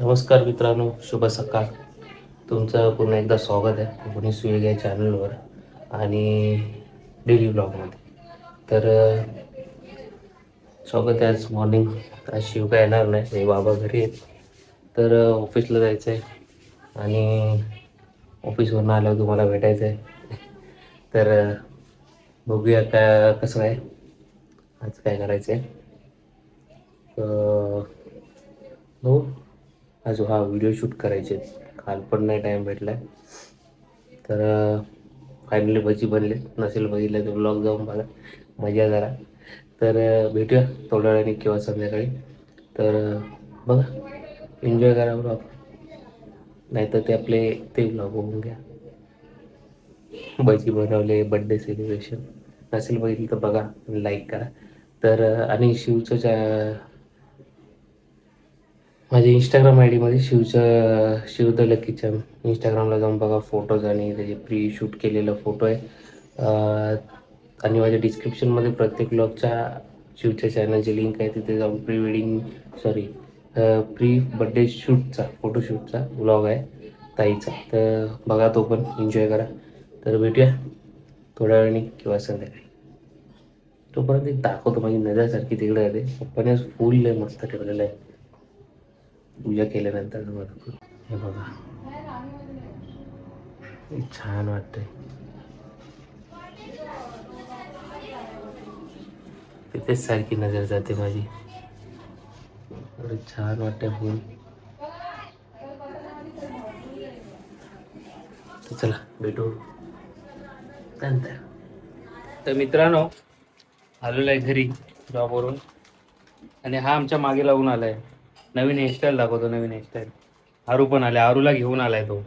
नमस्कार मित्रांनो शुभ सकाळ. तुमचं पुन्हा एकदा स्वागत आहे कोणी सुयोग या चॅनलवर आणि डेली ब्लॉगमध्ये तर स्वागत आहे आज मॉर्निंग आज शिव काय येणार नाही हे बाबा घरी आहेत. तर ऑफिसला जायचं आहे आणि ऑफिसवरून आल्यावर तुम्हाला भेटायचं आहे तर बघूया काय कसं आहे. आज काय करायचं आहे हो आज हा व्हिडिओ शूट करायचे काल पण नाही टाईम भेटला तर फायनली भजी बनले. नसेल बघितलं तर ब्लॉग जाऊन बघा. मजा जरा तर भेटूया थोड्या वेळाने किंवा संध्याकाळी. तर बघा. एन्जॉय करा ब्लॉग नाहीतर ते आपले ते ब्लॉग होऊन घ्या. भजी बनवले बड्डे सेलिब्रेशन नसेल बघितलं तर बघा लाईक करा. तर आणि शिवचं चा माझ्या इंस्टाग्राम आय डीमध्ये शिवचं शिव द लकीच्या इंस्टाग्रामला जाऊन बघा फोटोज आणि त्याचे प्री शूट केलेला फोटो आहे. आणि माझ्या डिस्क्रिप्शनमध्ये प्रत्येक ब्लॉगच्या शिवच्या चॅनलची लिंक आहे. तिथे जाऊन pre wedding sorry pre birthday शूटचा फोटोशूटचा ब्लॉग आहे ताईचा. तर बघा तो पण एन्जॉय करा. तर भेटूया थोड्या वेळाने किंवा संध्याकाळी. तोपर्यंत एक दाखवतो माझी नजरसारखी तिकडे आहे ते पप्पाने फुल लय मस्त ठेवलेलं आहे. पूजा केल्यानंतर बघा हे बघा. छान वाटतंय. तिथेच सारखी नजर जाते माझी. छान वाटतंय फुल. चला भेटू. नंतर. तर मित्रांनो आलेलो आहे घरी जॉबवरून आणि हा आमच्या मागे लागून आलाय. नवीन हेअरस्टाईल दाखवतो नवीन हेअरस्टाईल आरू पण आले आरूला घेऊन आलाय तो.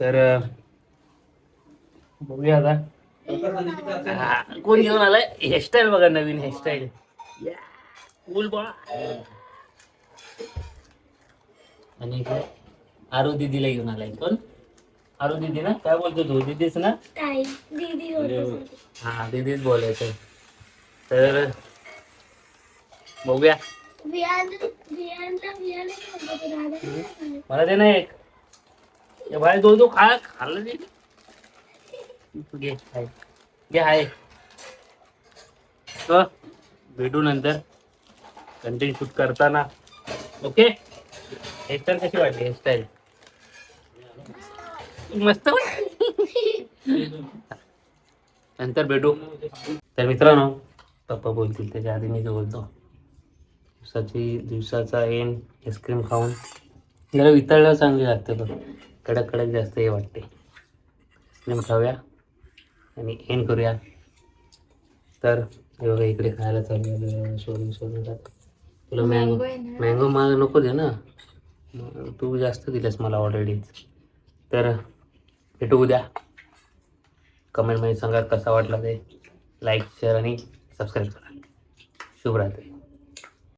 तर बघूया आता. हा, कोण घेऊन आलाय? हेअरस्टाईल बघा नवीन हेअरस्टाईल कूल बा आणि इकडे आरू दीदीला घेऊन आलाय. कोण? आरू दीदी ना? काय बोलतो तू? दीदीच ना? ताई दीदी होती. हा दीदीच बोलायचं तर बघूया. मला दे ना एक. भाई दो दो खा खाल्लं तू घे हाय. घे हाय. भेटू नंतर. कंटेंट शूट करताना. ओके हेअरस्टाईल कशी वाटली? हेअरस्टाईल मस्त. नंतर भेटू. तर मित्रांनो पप्पा बोलतील त्याच्या आधी मी जो बोलतो. दिवसाची दिवसाचा एंड आईस्क्रीम खाऊन. जरा वितळल्यावर चांगली लागते बघ. कडक कडक जास्त हे वाटते. आईस्क्रीम खाऊया आणि एंड करूया. तर हे बघा इकडे खायला चालू आहे सोडून सोडून टाक तुला मँगो मँगो मला नको दे ना. तू जास्त दिलंस मला ऑलरेडीच तर भेटू उद्या. कमेंटमध्ये सांगा कसा वाटला ते. लाईक शेअर आणि सबस्क्राईब करा. शुभरात्री